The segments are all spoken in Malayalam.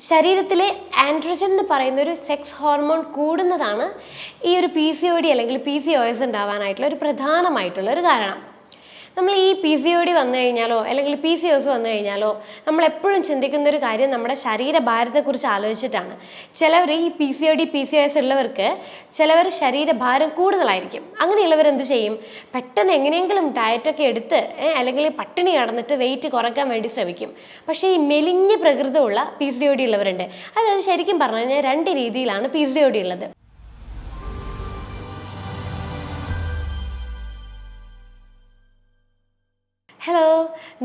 ശരീരത്തിലെ ആൻഡ്രജൻ എന്ന് പറയുന്ന ഒരു സെക്സ് ഹോർമോൺ കൂടുന്നതാണ് ഈ ഒരു പി സി ഒ ഡി അല്ലെങ്കിൽ പി സി ഒ എസ് ഉണ്ടാവാനായിട്ടുള്ള ഒരു പ്രധാനമായിട്ടുള്ള ഒരു കാരണം. നമ്മൾ ഈ പി സി ഒ ഡി വന്നു കഴിഞ്ഞാലോ അല്ലെങ്കിൽ പി സി ഒസ് വന്നു കഴിഞ്ഞാലോ നമ്മൾ എപ്പോഴും ചിന്തിക്കുന്ന ഒരു കാര്യം നമ്മുടെ ശരീരഭാരത്തെക്കുറിച്ച് ആലോചിച്ചിട്ടാണ്. ചിലവർ ഈ P C O D P C O S ഉള്ളവർക്ക് ചിലവർ ശരീരഭാരം കൂടുതലായിരിക്കും. അങ്ങനെയുള്ളവർ എന്ത് ചെയ്യും? പെട്ടെന്ന് എങ്ങനെയെങ്കിലും ഡയറ്റൊക്കെ എടുത്ത് അല്ലെങ്കിൽ പട്ടിണി കടന്നിട്ട് വെയിറ്റ് കുറയ്ക്കാൻ വേണ്ടി ശ്രമിക്കും. പക്ഷേ ഈ മെലിഞ്ഞ പ്രകൃതമുള്ള പി സി ഒ ഡി ഉള്ളവരുണ്ട്. അതായത് ശരിക്കും പറഞ്ഞു കഴിഞ്ഞാൽ രണ്ട് രീതിയിലാണ് പി സി ഒ ഡി ഉള്ളത്. ഹലോ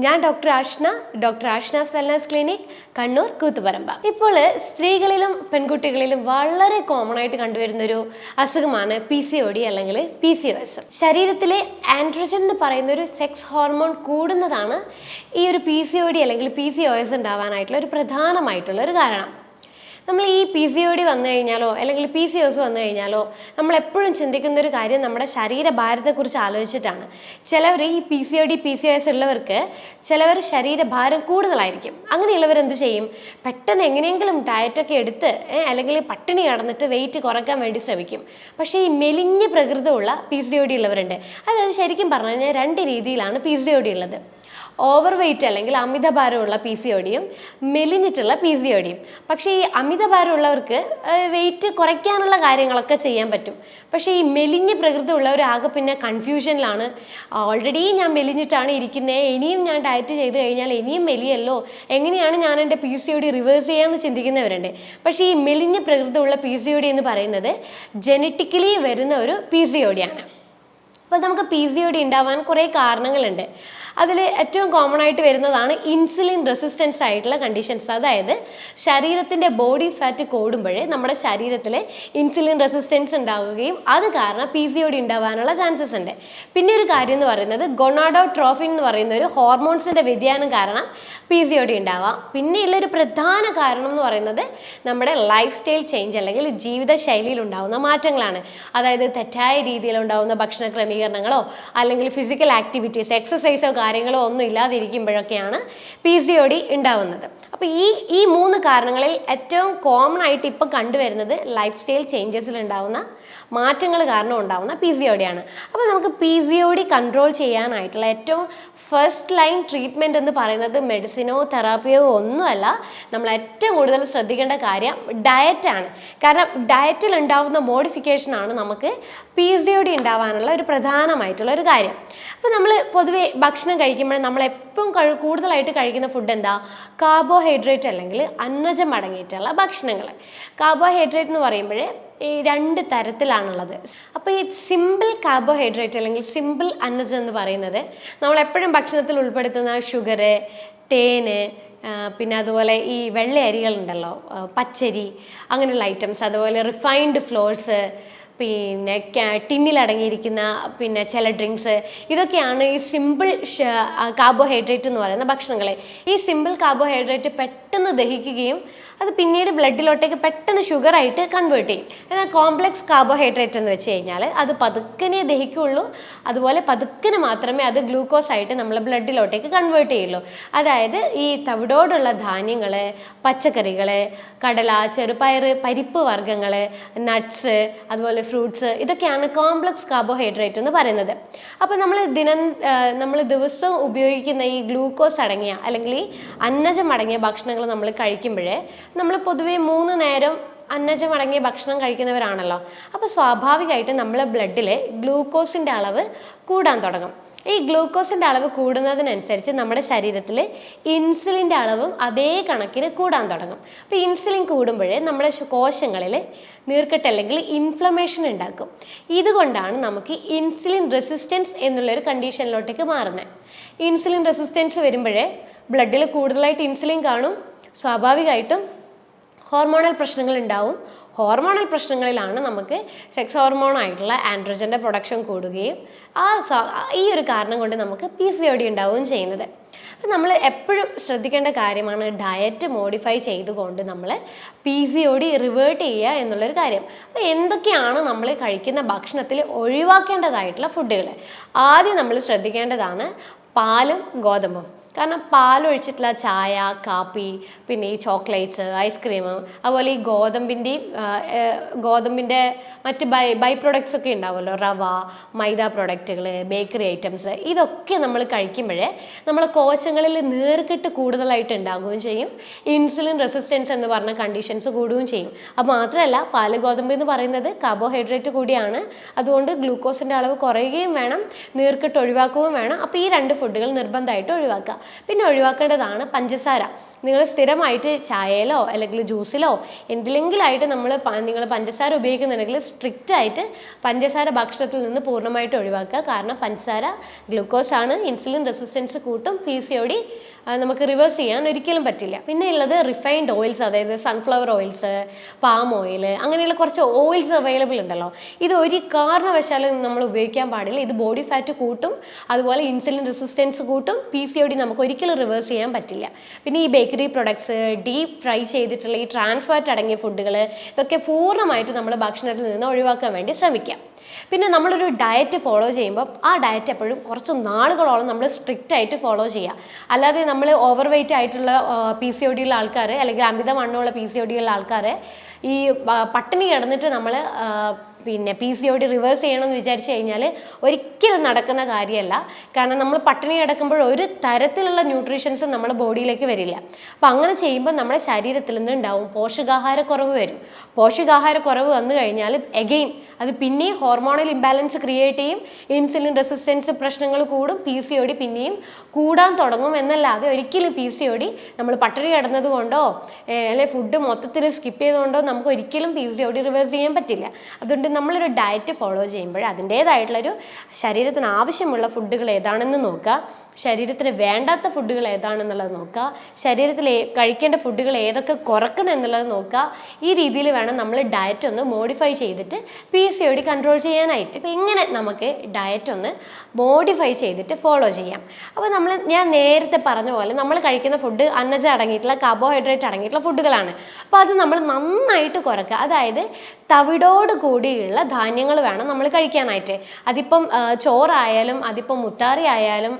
ഞാൻ doctor Ashna doctor Ashna wellness clinic Kannur Koothuparamba. ഇപ്പോൾ സ്ത്രീകളിലും പെൺകുട്ടികളിലും വളരെ കോമൺ ആയിട്ട് കണ്ടുവരുന്ന ഒരു അസുഖമാണ് പി സി ഒ ഡി അല്ലെങ്കിൽ പി സി ഒ എസ് ശരീരത്തിലെ ആൻഡ്രോജൻ എന്ന് പറയുന്ന ഒരു സെക്സ് ഹോർമോൺ കൂടുന്നതാണ് ഈ ഒരു പി സി ഒ ഡി അല്ലെങ്കിൽ പി സി ഒ എസ് ഉണ്ടാവാനായിട്ടുള്ള ഒരു പ്രധാനമായിട്ടുള്ള ഒരു കാരണം. നമ്മൾ ഈ പി സി ഒ ഡി വന്നു കഴിഞ്ഞാലോ അല്ലെങ്കിൽ പി സി ഒസ് വന്നു കഴിഞ്ഞാലോ നമ്മൾ എപ്പോഴും ചിന്തിക്കുന്ന ഒരു കാര്യം നമ്മുടെ ശരീരഭാരത്തെക്കുറിച്ച് ആലോചിച്ചിട്ടാണ്. ചിലവർ ഈ P C O D P C O S ഉള്ളവർക്ക് ചിലവർ ശരീരഭാരം കൂടുതലായിരിക്കും. അങ്ങനെയുള്ളവർ എന്ത് ചെയ്യും? പെട്ടെന്ന് എങ്ങനെയെങ്കിലും ഡയറ്റൊക്കെ എടുത്ത് അല്ലെങ്കിൽ പട്ടിണി കടന്നിട്ട് വെയിറ്റ് കുറയ്ക്കാൻ വേണ്ടി ശ്രമിക്കും. പക്ഷേ ഈ മെലിഞ്ഞ പ്രകൃതമുള്ള പി സി ഒ ഡി ഉള്ളവരുണ്ട്. അതായത് ശരിക്കും പറഞ്ഞു കഴിഞ്ഞാൽ രണ്ട് രീതിയിലാണ് പി സി ഒ ഡി ഉള്ളത്. ഓവർ വെയിറ്റ് അല്ലെങ്കിൽ അമിതഭാരമുള്ള പി സി ഓടിയും മെലിഞ്ഞിട്ടുള്ള പി സി ഓടിയും പക്ഷേ ഈ അമിതഭാരമുള്ളവർക്ക് വെയിറ്റ് കുറയ്ക്കാനുള്ള കാര്യങ്ങളൊക്കെ ചെയ്യാൻ പറ്റും. പക്ഷേ ഈ മെലിഞ്ഞ പ്രകൃതി ഉള്ളവരാകെ പിന്നെ കൺഫ്യൂഷനിലാണ് ഓൾറെഡി ഞാൻ മെലിഞ്ഞിട്ടാണ് ഇരിക്കുന്നത് ഇനിയും ഞാൻ ഡയറ്റ് ചെയ്ത് കഴിഞ്ഞാൽ ഇനിയും മെലിയല്ലോ. എങ്ങനെയാണ് ഞാൻ എന്റെ പി സി ഓടി റിവേഴ്സ് ചെയ്യാമെന്ന് ചിന്തിക്കുന്നവരുണ്ട്. പക്ഷേ ഈ മെലിഞ്ഞ പ്രകൃതി ഉള്ള പി സി ഓടി എന്ന് പറയുന്നത് ജനറ്റിക്കലി വരുന്ന ഒരു പി സി ഒ ഡിയാണ് അപ്പോൾ നമുക്ക് പി സി ഒ ഡി ഉണ്ടാവാൻ കുറേ കാരണങ്ങളുണ്ട്. അതിൽ ഏറ്റവും കോമൺ ആയിട്ട് വരുന്നതാണ് ഇൻസുലിൻ റെസിസ്റ്റൻസ് ആയിട്ടുള്ള കണ്ടീഷൻസ് അതായത് ശരീരത്തിന്റെ ബോഡി ഫാറ്റ് കൂടുമ്പോഴേ നമ്മുടെ ശരീരത്തിൽ ഇൻസുലിൻ റെസിസ്റ്റൻസ് ഉണ്ടാവുകയും അത് കാരണം പി സി ഒ ഡി ഉണ്ടാവാനുള്ള ചാൻസസ് ഉണ്ട്. പിന്നെ ഒരു കാര്യം എന്ന് പറയുന്നത് ഗൊണാഡോ ട്രോഫിൻ എന്ന് പറയുന്ന ഒരു ഹോർമോൺസിന്റെ വ്യതിയാനം കാരണം പി സി ഒ ഡി ഉണ്ടാവാം. പിന്നെയുള്ള ഒരു പ്രധാന കാരണം എന്ന് പറയുന്നത് നമ്മുടെ ലൈഫ് സ്റ്റൈൽ ചേഞ്ച് അല്ലെങ്കിൽ ജീവിതശൈലിയിൽ ഉണ്ടാകുന്ന മാറ്റങ്ങളാണ്. അതായത് തെറ്റായ രീതിയിൽ ഉണ്ടാവുന്ന ഭക്ഷണ ക്രമീകരണങ്ങളോ അല്ലെങ്കിൽ ഫിസിക്കൽ ആക്ടിവിറ്റീസ് എക്സസൈസോ കാര്യങ്ങളോ ഒന്നും ഇല്ലാതിരിക്കുമ്പോഴൊക്കെയാണ് പി സി ഒ ഡി ഉണ്ടാവുന്നത്. അപ്പോൾ ഈ ഈ മൂന്ന് കാരണങ്ങളിൽ ഏറ്റവും കോമൺ ആയിട്ട് ഇപ്പോൾ കണ്ടുവരുന്നത് ലൈഫ് സ്റ്റൈൽ ചേഞ്ചസിൽ ഉണ്ടാവുന്ന മാറ്റങ്ങൾ കാരണം ഉണ്ടാകുന്ന പി സി ഒ ഡി ആണ്. അപ്പോൾ നമുക്ക് P C O D control ചെയ്യാനായിട്ടുള്ള ഏറ്റവും ഫസ്റ്റ് ലൈൻ ട്രീറ്റ്മെന്റ് എന്ന് പറയുന്നത് മെഡിസിനോ തെറാപ്പിയോ ഒന്നുമല്ല. നമ്മൾ ഏറ്റവും കൂടുതൽ ശ്രദ്ധിക്കേണ്ട കാര്യം ഡയറ്റാണ് കാരണം ഡയറ്റിൽ ഉണ്ടാവുന്ന മോഡിഫിക്കേഷനാണ് നമുക്ക് പി സി ഒ ഡി ഉണ്ടാവാനുള്ള ഒരു പ്രധാനമായിട്ടുള്ള ഒരു കാര്യം. അപ്പോൾ നമ്മൾ പൊതുവെ ഭക്ഷണം കഴിക്കുമ്പോൾ നമ്മൾ എപ്പോഴും കൂടുതലായിട്ട് കഴിക്കുന്ന ഫുഡ് എന്താ? കാർബോഹൈഡ്രേറ്റ് അല്ലെങ്കിൽ അന്നജം അടങ്ങിയിട്ടുള്ള ഭക്ഷണങ്ങൾ. കാർബോഹൈഡ്രേറ്റ് എന്ന് പറയുമ്പോൾ ഈ രണ്ട് തരത്തിലാണുള്ളത്. അപ്പോൾ ഈ സിമ്പിൾ കാർബോഹൈഡ്രേറ്റ് അല്ലെങ്കിൽ സിമ്പിൾ അന്നജം എന്ന് പറയുന്നത് നമ്മൾ എപ്പോഴും ഭക്ഷണത്തിൽ ഉൾപ്പെടുത്തുന്ന ഷുഗർ തേന് പിന്നെ അതുപോലെ ഈ വെള്ള അരികളുണ്ടല്ലോ പച്ചരി അങ്ങനെയുള്ള ഐറ്റംസ് അതുപോലെ റിഫൈൻഡ് ഫ്ലോർസ് പിന്നെ ടിന്നിലടങ്ങിയിരിക്കുന്ന പിന്നെ ചില ഡ്രിങ്ക്സ് ഇതൊക്കെയാണ് ഈ സിമ്പിൾ കാർബോഹൈഡ്രേറ്റ് എന്ന് പറയുന്ന ഭക്ഷണങ്ങൾ ഈ സിമ്പിൾ കാർബോഹൈഡ്രേറ്റ് പെട്ടെന്ന് ദഹിക്കുകയും അത് പിന്നീട് ബ്ലഡിലോട്ടേക്ക് പെട്ടെന്ന് ഷുഗറായിട്ട് കൺവേർട്ട് ചെയ്യും. എന്നാൽ കോംപ്ലക്സ് കാർബോഹൈഡ്രേറ്റ് എന്ന് വെച്ച് കഴിഞ്ഞാൽ അത് പതുക്കനെ ദഹിക്കുള്ളൂ അതുപോലെ പതുക്കനെ മാത്രമേ അത് ഗ്ലൂക്കോസ് ആയിട്ട് നമ്മളെ ബ്ലഡിലോട്ടേക്ക് കൺവേർട്ട് ചെയ്യുള്ളൂ. അതായത് ഈ തവിടോടുള്ള ധാന്യങ്ങൾ പച്ചക്കറികൾ കടല ചെറുപയർ പരിപ്പ് വർഗങ്ങൾ നട്ട്സ് അതുപോലെ ഫ്രൂട്ട്സ് ഇതൊക്കെയാണ് കോംപ്ലക്സ് കാർബോഹൈഡ്രേറ്റ് എന്ന് പറയുന്നത്. അപ്പോൾ നമ്മൾ ദിനം നമ്മൾ ദിവസവും ഉപയോഗിക്കുന്ന ഈ ഗ്ലൂക്കോസ് അടങ്ങിയ അല്ലെങ്കിൽ ഈ അന്നജം അടങ്ങിയ ഭക്ഷണങ്ങൾ നമ്മൾ കഴിക്കുമ്പോഴേ നമ്മൾ പൊതുവേ മൂന്ന് നേരം അന്നജമടങ്ങിയ ഭക്ഷണം കഴിക്കുന്നവരാണല്ലോ. അപ്പോൾ സ്വാഭാവികമായിട്ടും നമ്മളെ ബ്ലഡിലെ ഗ്ലൂക്കോസിന്റെ അളവ് കൂടാൻ തുടങ്ങും. ഈ ഗ്ലൂക്കോസിന്റെ അളവ് കൂടുന്നതിനനുസരിച്ച് നമ്മുടെ ശരീരത്തിലെ ഇൻസുലിന്റെ അളവും അതേ കണക്കിന് കൂടാൻ തുടങ്ങും. അപ്പോൾ ഇൻസുലിൻ കൂടുമ്പോഴേ നമ്മുടെ കോശങ്ങളിൽ നീർക്കെട്ട് അല്ലെങ്കിൽ ഇൻഫ്ലമേഷൻ ഉണ്ടാക്കും. ഇതുകൊണ്ടാണ് നമുക്ക് ഇൻസുലിൻ റെസിസ്റ്റൻസ് എന്നുള്ളൊരു കണ്ടീഷനിലോട്ടേക്ക് മാറുന്നത്. ഇൻസുലിൻ റെസിസ്റ്റൻസ് വരുമ്പോഴേ ബ്ലഡിൽ കൂടുതലായിട്ട് ഇൻസുലിൻ കാണും. സ്വാഭാവികമായിട്ടും ഹോർമോണൽ പ്രശ്നങ്ങൾ ഉണ്ടാവും. ഹോർമോണൽ പ്രശ്നങ്ങളിലാണ് നമുക്ക് സെക്സ് ഹോർമോൺ ആയിട്ടുള്ള ആൻഡ്രോജന്റെ പ്രൊഡക്ഷൻ കൂടുകയും ആ ഈ ഒരു കാരണം കൊണ്ട് നമുക്ക് പി സി ഒ ഡി ഉണ്ടാവുകയും ചെയ്യുന്നത്. അപ്പം നമ്മൾ എപ്പോഴും ശ്രദ്ധിക്കേണ്ട കാര്യമാണ് ഡയറ്റ് മോഡിഫൈ ചെയ്തുകൊണ്ട് നമ്മൾ P C O D revert ചെയ്യുക എന്നുള്ളൊരു കാര്യം. അപ്പോൾ എന്തൊക്കെയാണ് നമ്മൾ കഴിക്കുന്ന ഭക്ഷണത്തിൽ ഒഴിവാക്കേണ്ടതായിട്ടുള്ള ഫുഡുകൾ ആദ്യം നമ്മൾ ശ്രദ്ധിക്കേണ്ടതാണ് പാലും ഗോതമ്പും. കാരണം പാലൊഴിച്ചിട്ടുള്ള ചായ കാപ്പി പിന്നെ ഈ ചോക്ലേറ്റ്സ് ഐസ്ക്രീം അതുപോലെ ഈ ഗോതമ്പിന്റെയും ഗോതമ്പിന്റെ മറ്റ് ബൈ ബൈ പ്രൊഡക്ട്സ് ഒക്കെ ഉണ്ടാവുമല്ലോ. റവ മൈദ പ്രൊഡക്റ്റുകൾ ബേക്കറി ഐറ്റംസ് ഇതൊക്കെ നമ്മൾ കഴിക്കുമ്പോഴേ നമ്മൾ കോശങ്ങളിൽ നേർക്കിട്ട് കൂടുതലായിട്ട് ഉണ്ടാകുകയും ചെയ്യും. ഇൻസുലിൻ റെസിസ്റ്റൻസ് എന്ന് പറഞ്ഞ കണ്ടീഷൻസ് കൂടുകയും ചെയ്യും. അപ്പോൾ മാത്രമല്ല പാൽ ഗോതമ്പ് എന്ന് പറയുന്നത് കാർബോഹൈഡ്രേറ്റ് കൂടിയാണ്. അതുകൊണ്ട് ഗ്ലൂക്കോസിന്റെ അളവ് കുറയുകയും വേണം നീർക്കെട്ട് ഒഴിവാക്കുകയും വേണം. അപ്പോൾ ഈ രണ്ട് ഫുഡുകൾ നിർബന്ധമായിട്ട് ഒഴിവാക്കുക. പിന്നെ ഒഴിവാക്കേണ്ടതാണ് പഞ്ചസാര. നിങ്ങൾ സ്ഥിരമായിട്ട് ചായയിലോ അല്ലെങ്കിൽ ജ്യൂസിലോ എന്തിലെങ്കിലായിട്ട് നമ്മൾ നിങ്ങൾ പഞ്ചസാര ഉപയോഗിക്കുന്നുണ്ടെങ്കിൽ സ്ട്രിക്റ്റ് ആയിട്ട് പഞ്ചസാര ഭക്ഷണത്തിൽ നിന്ന് പൂർണമായിട്ട് ഒഴിവാക്കുക. കാരണം പഞ്ചസാര ഗ്ലൂക്കോസ് ആണ്. ഇൻസുലിൻ റെസിസ്റ്റൻസ് കൂട്ടും. പി സി നമുക്ക് റിവേഴ്സ് ചെയ്യാൻ ഒരിക്കലും പറ്റില്ല. പിന്നെ ഉള്ളത് റിഫൈൻഡ് ഓയിൽസ് അതായത് സൺഫ്ലവർ ഓയിൽസ് പാം ഓയിൽ അങ്ങനെയുള്ള കുറച്ച് ഓയിൽസ് അവൈലബിൾ ഉണ്ടല്ലോ. ഇത് ഒരു കാരണവശാലും നമ്മൾ ഉപയോഗിക്കാൻ പാടില്ല. ഇത് ബോഡി ഫാറ്റ് കൂട്ടും. അതുപോലെ ഇൻസുലിൻ റെസിസ്റ്റൻസ് കൂട്ടും. പി സി നമുക്ക് ഒരിക്കലും റിവേഴ്സ് ചെയ്യാൻ പറ്റില്ല. പിന്നെ ഈ ബേക്കറി പ്രൊഡക്ട്സ് ഡീപ്പ് ഫ്രൈ ചെയ്തിട്ടുള്ള ഈ ട്രാൻസ്ഫാറ്റ് അടങ്ങിയ ഫുഡുകൾ ഇതൊക്കെ പൂർണമായിട്ട് നമ്മൾ ഭക്ഷണത്തിൽ നിന്ന് ഒഴിവാക്കാൻ വേണ്ടി ശ്രമിക്കാം. പിന്നെ നമ്മളൊരു ഡയറ്റ് ഫോളോ ചെയ്യുമ്പോൾ ആ ഡയറ്റ് എപ്പോഴും കുറച്ച് നാളുകളോളം നമ്മൾ സ്ട്രിക്റ്റ് ആയിട്ട് ഫോളോ ചെയ്യുക. അല്ലാതെ നമ്മൾ ഓവർ വെയിറ്റ് ആയിട്ടുള്ള പി സി ഒ ആൾക്കാർ അല്ലെങ്കിൽ അമിതവണ്ണമുള്ള പി സി ഒ ഡി ഉള്ള ആൾക്കാർ ഈ പട്ടിണി കിടന്നിട്ട് നമ്മൾ പിന്നെ P C O D reverse ചെയ്യണമെന്ന് വിചാരിച്ചു കഴിഞ്ഞാൽ ഒരിക്കലും നടക്കുന്ന കാര്യമല്ല. കാരണം നമ്മൾ പട്ടിണി കിടക്കുമ്പോൾ ഒരു തരത്തിലുള്ള ന്യൂട്രീഷൻസ് നമ്മുടെ ബോഡിയിലേക്ക് വരില്ല. അപ്പം അങ്ങനെ ചെയ്യുമ്പോൾ നമ്മുടെ ശരീരത്തിൽ നിന്ന് ഉണ്ടാവും പോഷകാഹാരക്കുറവ് വരും. പോഷകാഹാരക്കുറവ് വന്നു കഴിഞ്ഞാൽ എഗെയിൻ അത് പിന്നെയും ഹോർമോണൽ ഇംബാലൻസ് ക്രിയേറ്റ് ചെയ്യും ഇൻസുലിൻ റെസിസ്റ്റൻസ് പ്രശ്നങ്ങൾ കൂടും പി സി ഒ ഡി പിന്നെയും കൂടാൻ തുടങ്ങും എന്നല്ലാതെ ഒരിക്കലും പി സി ഒ ഡി നമ്മൾ പട്ടിണി കിടന്നത് കൊണ്ടോ അല്ലെ ഫുഡ് മൊത്തത്തിൽ സ്കിപ്പ് ചെയ്തുകൊണ്ടോ നമുക്ക് ഒരിക്കലും P C O D reverse ചെയ്യാൻ പറ്റില്ല. അതുകൊണ്ട് നമ്മളൊരു ഡയറ്റ് ഫോളോ ചെയ്യുമ്പോൾ അതിന്റേതായിട്ടുള്ളൊരു ശരീരത്തിന് ആവശ്യമുള്ള ഫുഡുകൾ ഏതാണെന്ന് നോക്കുക. ശരീരത്തിന് വേണ്ടാത്ത ഫുഡുകൾ ഏതാണെന്നുള്ളത് നോക്കുക. ശരീരത്തിൽ കഴിക്കേണ്ട ഫുഡുകൾ ഏതൊക്കെ കുറക്കണം എന്നുള്ളത് നോക്കുക. ഈ രീതിയിൽ വേണം നമ്മൾ ഡയറ്റ് ഒന്ന് മോഡിഫൈ ചെയ്തിട്ട് P C O D control ചെയ്യാനായിട്ട്. ഇപ്പം ഇങ്ങനെ നമുക്ക് ഡയറ്റ് ഒന്ന് മോഡിഫൈ ചെയ്തിട്ട് ഫോളോ ചെയ്യാം. അപ്പോൾ നമ്മൾ ഞാൻ നേരത്തെ പറഞ്ഞ പോലെ നമ്മൾ കഴിക്കുന്ന ഫുഡ് അന്നജം അടങ്ങിയിട്ടുള്ള കാർബോഹൈഡ്രേറ്റ് അടങ്ങിയിട്ടുള്ള ഫുഡുകളാണ്. അപ്പോൾ അത് നമ്മൾ നന്നായിട്ട് കുറക്കുക. അതായത് തവിടോട് കൂടിയുള്ള ധാന്യങ്ങൾ വേണം നമ്മൾ കഴിക്കാനായിട്ട്. അതിപ്പം ചോറായാലും അതിപ്പം മുത്താറി ആയാലും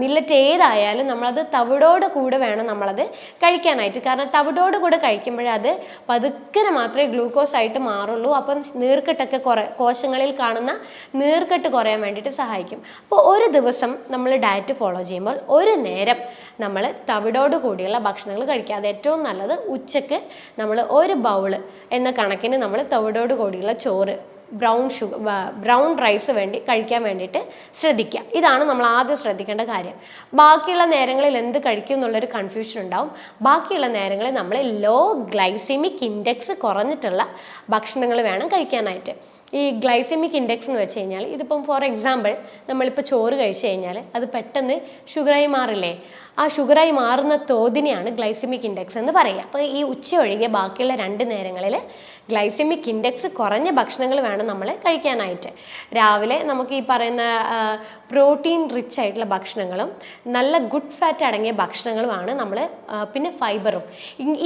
മില്ലറ്റ് ഏതായാലും നമ്മളത് തവിടോട് കൂടെ വേണം നമ്മളത് കഴിക്കാനായിട്ട്. കാരണം തവിടോട് കൂടെ കഴിക്കുമ്പോഴേ അത് പതുക്കനെ മാത്രമേ ഗ്ലൂക്കോസ് ആയിട്ട് മാറുള്ളൂ. അപ്പം നീർക്കെട്ടൊക്കെ കുറേ കോശങ്ങളിൽ കാണുന്ന നീർക്കെട്ട് കുറയാൻ വേണ്ടിയിട്ട് സഹായിക്കും. അപ്പോൾ ഒരു ദിവസം നമ്മൾ ഡയറ്റ് ഫോളോ ചെയ്യുമ്പോൾ ഒരു നേരം നമ്മൾ തവിടോട് കൂടിയുള്ള ഭക്ഷണങ്ങൾ കഴിക്കുക. അത് ഏറ്റവും നല്ലത് ഉച്ചയ്ക്ക് നമ്മൾ ഒരു ബൗൾ എന്ന കണക്കിന് നമ്മൾ തവിടോട് കൂടിയുള്ള ചോറ് ബ്രൗൺ ഷുഗർ ബ്രൗൺ റൈസ് വേണ്ടി കഴിക്കാൻ വേണ്ടിയിട്ട് ശ്രദ്ധിക്കുക. ഇതാണ് നമ്മൾ ആദ്യം ശ്രദ്ധിക്കേണ്ട കാര്യം. ബാക്കിയുള്ള നേരങ്ങളിൽ എന്ത് കഴിക്കും എന്നുള്ളൊരു കൺഫ്യൂഷൻ ഉണ്ടാവും. ബാക്കിയുള്ള നേരങ്ങളിൽ നമ്മൾ ലോ ഗ്ലൈസെമിക് ഇൻഡെക്സ് കുറഞ്ഞിട്ടുള്ള ഭക്ഷണങ്ങൾ വേണം കഴിക്കാനായിട്ട്. ഈ ഗ്ലൈസെമിക് ഇൻഡെക്സ് എന്ന് വെച്ച് കഴിഞ്ഞാൽ ഇതിപ്പം ഫോർ എക്സാമ്പിൾ നമ്മളിപ്പോൾ ചോറ് കഴിച്ചു കഴിഞ്ഞാൽ അത് പെട്ടെന്ന് ഷുഗറായി മാറില്ലേ? ആ ഷുഗറായി മാറുന്ന തോതിനെയാണ് ഗ്ലൈസെമിക് ഇൻഡെക്സ് എന്ന് പറയുക. അപ്പോൾ ഈ ഉച്ച ഒഴികെ ബാക്കിയുള്ള രണ്ട് നേരങ്ങളിൽ ഗ്ലൈസെമിക് ഇൻഡെക്സ് കുറഞ്ഞ ഭക്ഷണങ്ങൾ വേണം നമ്മൾ കഴിക്കാനായിട്ട്. രാവിലെ നമുക്ക് ഈ പറയുന്ന പ്രോട്ടീൻ റിച്ച് ആയിട്ടുള്ള ഭക്ഷണങ്ങളും നല്ല ഗുഡ് ഫാറ്റ് അടങ്ങിയ ഭക്ഷണങ്ങളുമാണ് നമ്മൾ പിന്നെ ഫൈബറും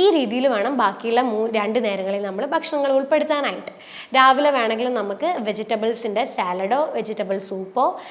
ഈ രീതിയിൽ വേണം ബാക്കിയുള്ള മൂ രണ്ട് നേരങ്ങളിൽ നമ്മൾ ഭക്ഷണങ്ങൾ ഉൾപ്പെടുത്താനായിട്ട്. രാവിലെ വേണമെങ്കിൽ നമുക്ക് വെജിറ്റബിൾസിന്റെ സാലഡോ വെജിറ്റബിൾ സൂപ്പോ